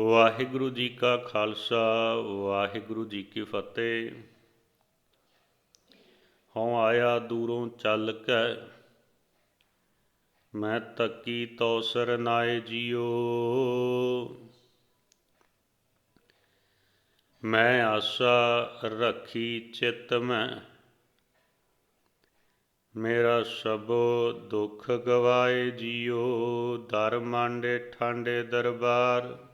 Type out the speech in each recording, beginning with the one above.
ਵਾਹਿਗੁਰੂ ਜੀ ਕਾ ਖਾਲਸਾ, ਵਾਹਿਗੁਰੂ ਜੀ ਕੀ ਫਤਿਹ। ਹਉ ਆਇਆ ਦੂਰੋਂ ਚੱਲ ਕੇ, ਮੈਂ ਤੱਕੀ ਤੋ ਸਰਨਾਏ ਜੀਓ। ਮੈਂ ਆਸਾ ਰੱਖੀ ਚਿਤ ਮੈਂ, ਮੇਰਾ ਸਭੋ ਦੁੱਖ ਗਵਾਏ ਜੀਓ। ਦਰ ਮਾਂਡੇ ਠਾਂਡੇ ਦਰਬਾਰ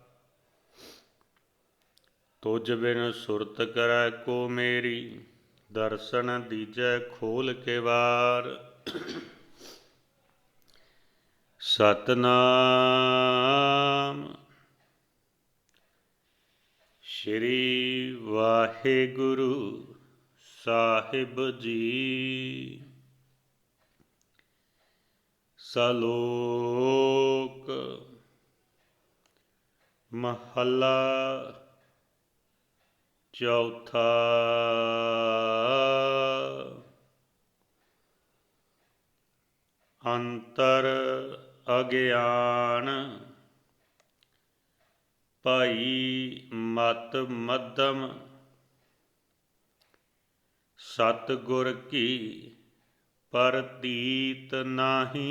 ਤੁਝ ਬਿਨ ਸੁਰਤ ਕਰੈ ਕੋ ਮੇਰੀ, ਦਰਸ਼ਨ ਦੀਜੈ ਖੋਲ ਕੇ ਵਾਰ। ਸਤਨਾਮ। ਸ਼੍ਰੀ ਵਾਹਿਗੁਰੂ ਸਾਹਿਬ ਜੀ। ਸਲੋਕ। ਮਹੱਲਾ ਚੌਥਾ ਅੰਤਰ ਅਗਿਆਨ ਭਾਈ ਮਤ ਮੱਧਮ ਸਤ ਗੁਰ ਕੀ ਪਰਤੀਤ ਨਾਹੀ।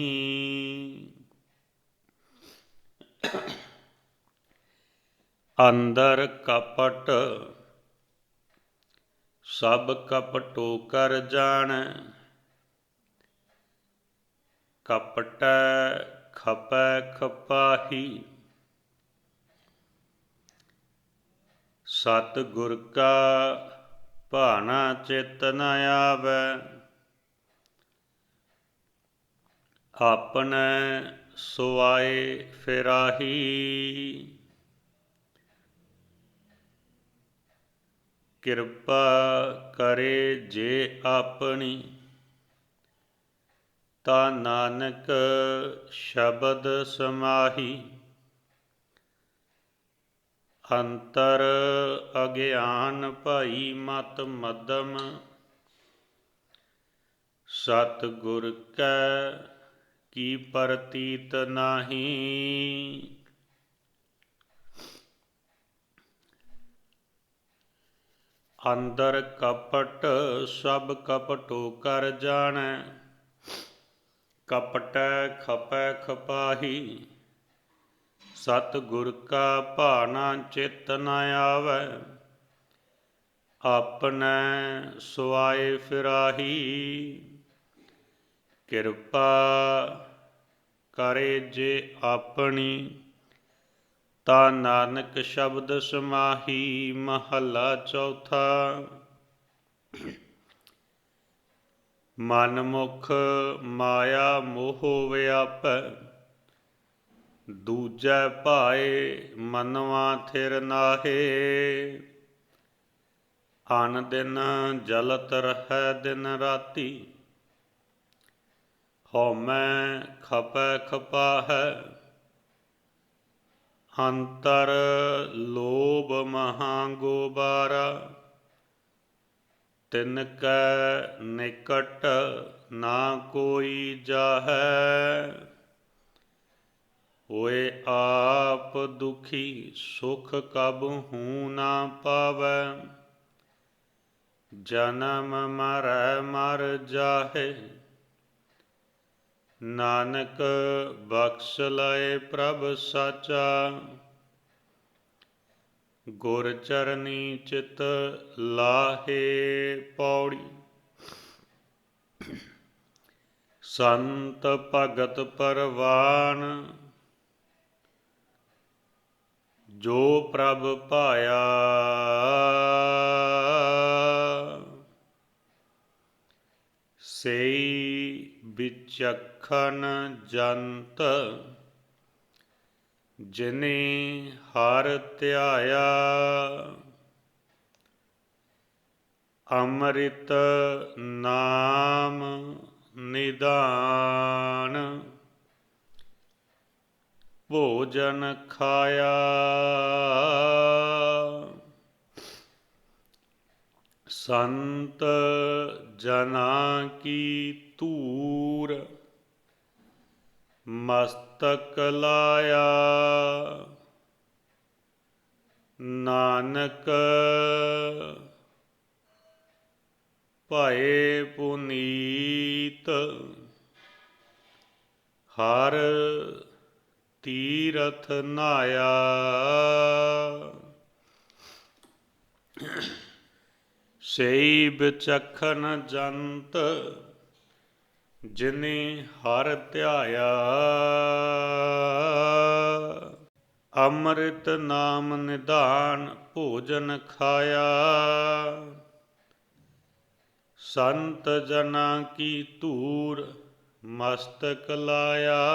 ਅੰਦਰ ਕਪਟ ਸਭ ਕਪਟੋ ਕਰ ਜਾਣ। ਕਪਟ ਖਪੈ ਖਪਾਹੀ। ਸਤ ਗੁਰ ਕਾ ਭਾਣਾ ਚਿਤ ਨ ਆਵੈ। ਆਪਣੈ ਸੁਆਏ ਫਿਰਾਹੀ। ਕਿਰਪਾ ਕਰੇ ਜੇ ਆਪਣੀ। ਤਾ ਨਾਨਕ ਸ਼ਬਦ ਸਮਾਹੀ। ਅੰਤਰ ਅਗਿਆਨ ਭਾਈ ਮਤ ਮਦਮ ਸਤ ਗੁਰ ਕੈ ਕੀ ਪ੍ਰਤੀਤ ਨਾਹੀ। ਅੰਦਰ ਕਪਟ, ਸਭ ਕਪਟੋ ਕਰ ਜਾਣੈ। ਕਪਟੈ ਖਪੈ ਖਪਾਹੀ ਸਤ ਗੁਰ ਕਾ ਭਾਣਾ ਚਿਤ ਨ ਆਵੈ। ਆਪਣੈ ਸੁਆਏ ਫਿਰਾਹੀ, ਕਿਰਪਾ ਕਰੇ ਜੇ ਆਪਣੀ। ਤਾ ਨਾਨਕ ਸ਼ਬਦ ਸਮਾਹੀ ਮਹੱਲਾ ਚੌਥਾ। ਮਨ ਮੁਖ ਮਾਇਆ ਮੋਹ ਵਿਆਪੈ ਦੂਜੈ ਭਾਏ ਮਨਵਾ ਥਿਰ ਨਾਹੇ। ਅਨ ਦਿਨ ਜਲਤ ਰਹੈ ਦਿਨ ਰਾਤੀ, ਹਉਮੈ ਖਪੈ ਖਪਾਹੈ। ਅੰਤਰ ਲੋਭ ਮਹਾ ਗੋਬਾਰਾ, ਤਿਨ ਕੈ ਨਿਕਟ ਨਾ ਕੋਈ ਜਾਹੈ। ਹੋਏ ਆਪ ਦੁਖੀ ਸੁਖ ਕਬ ਹੂ ਨਾ ਪਾਵੈ। ਜਨਮ ਮਰੈ ਮਰ ਜਾਹੇ ਨਾਨਕ ਬਖਸ਼ ਲਏ ਪ੍ਰਭ ਸਾਚਾ। ਗੁਰ ਚਰਨੀ ਚਿਤ ਲਾਹੇ ਪੌੜੀ। ਸੰਤ ਭਗਤ ਪਰਵਾਨ, ਜੋ ਪ੍ਰਭ ਪਾਇਆ ਸਈ ਵਿਚਖਣ ਜੰਤ ਜਿਨੇ ਹਰ ਧਿਆਇਆ। ਅੰਮ੍ਰਿਤ ਨਾਮ ਨਿਦਾਨ ਭੋਜਨ ਖਾਇਆ। ਸੰਤ ਜਨਾ ਕੀ ਧੂਰ ਮਸਤਕ ਲਾਇਆ। ਨਾਨਕ ਭਏ ਪੁਨੀਤ ਹਰ ਤੀਰਥ ਨਾਇਆ। ਸਈ ਵਿਚਖਨ ਜੰਤ, ਜਿਨੇ ਹਰ ਧਿਆਇਆ। ਅੰਮ੍ਰਿਤ ਨਾਮ ਨਿਧਾਨ ਭੋਜਨ ਖਾਇਆ। ਸੰਤ ਜਨਾ ਕੀ ਧੂਰ ਮਸਤਕ ਲਾਇਆ।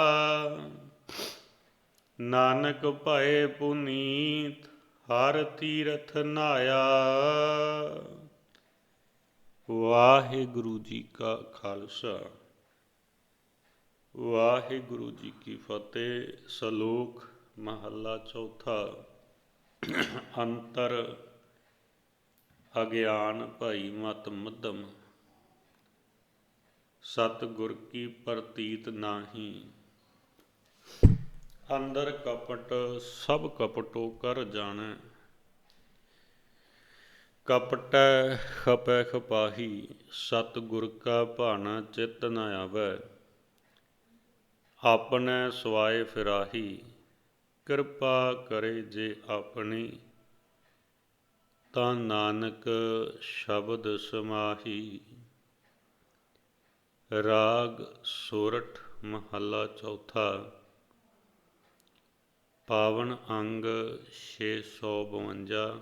ਨਾਨਕ ਭਏ ਪੁਨੀਤ ਹਰ ਤੀਰਥ ਨਾਇਆ। ਵਾਹਿਗੁਰੂ ਜੀ ਕਾ ਖਾਲਸਾ। ਵਾਹਿਗੁਰੂ ਜੀ ਕੀ ਫਤਿਹ, ਸ਼ਲੋਕ, ਮਹੱਲਾ ਚੌਥਾ। ਅੰਤਰ ਅਗਿਆਨ ਭਈ ਮਤ ਮੱਧਮ। ਸਤ ਗੁਰ ਕੀ ਪ੍ਰਤੀਤ ਨਾਹੀ। ਅੰਦਰ ਕਪਟ ਸਭ ਕਪਟੋ ਕਰ ਜਾਣੈ। ਕਪਟ ਖਪੈ ਖਪਾਹੀ ਸਤ ਗੁਰ ਕਾ ਭਾਣਾ ਚਿਤ ਨ ਆਵੈ। ਆਪਣੈ ਸਵਾਏ ਫਿਰਾਹੀ, ਕਿਰਪਾ ਕਰੇ ਜੇ ਆਪਣੀ। ਤਾਂ ਨਾਨਕ ਸ਼ਬਦ ਸਮਾਹੀ। ਰਾਗ ਸੋਰਠ ਮਹੱਲਾ ਚੌਥਾ। ਪਾਵਨ ਅੰਗ 652